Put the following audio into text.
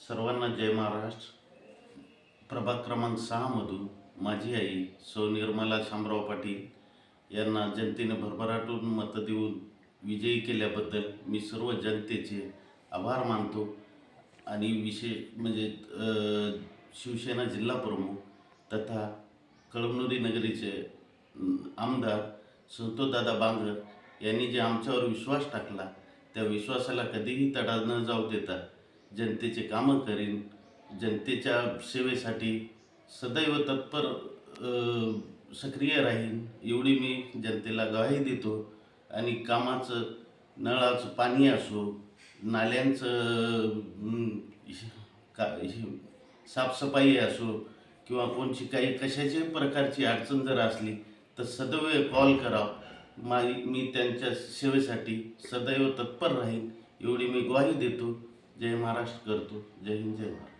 सर्वांना जय महाराष्ट्र. प्रभाग क्रमांक सहामधून माझी आई सौ निर्मला शामराव पाटील यांना जनतेने भरभराटून मतं देऊन विजयी केल्याबद्दल मी सर्व जनतेचे आभार मानतो. आणि विशेष म्हणजे शिवसेना जिल्हा प्रमुख तथा कळमनुरी नगरीचे आमदार संतोषदादा बांगर यांनी जे आमच्यावर विश्वास टाकला त्या विश्वासाला कधीही तडा न जाऊ देता जनतेचे कामं करीन जनतेच्या सेवेसाठी सदैव तत्पर सक्रिय राहीन एवढी मी जनतेला ग्वाही देतो. आणि कामाचं नळाचं पाणी असो नाल्यांचं का हे- साफसफाई असो किंवा कोणची काही कशाची प्रकारची अडचण जर असली तर सदैव कॉल करावं मा मी त्यांच्या सेवेसाठी सदैव तत्पर राहीन एवढी मी ग्वाही देतो. जय महाराष्ट्र करतो. जय हिंद जय महाराष्ट्र.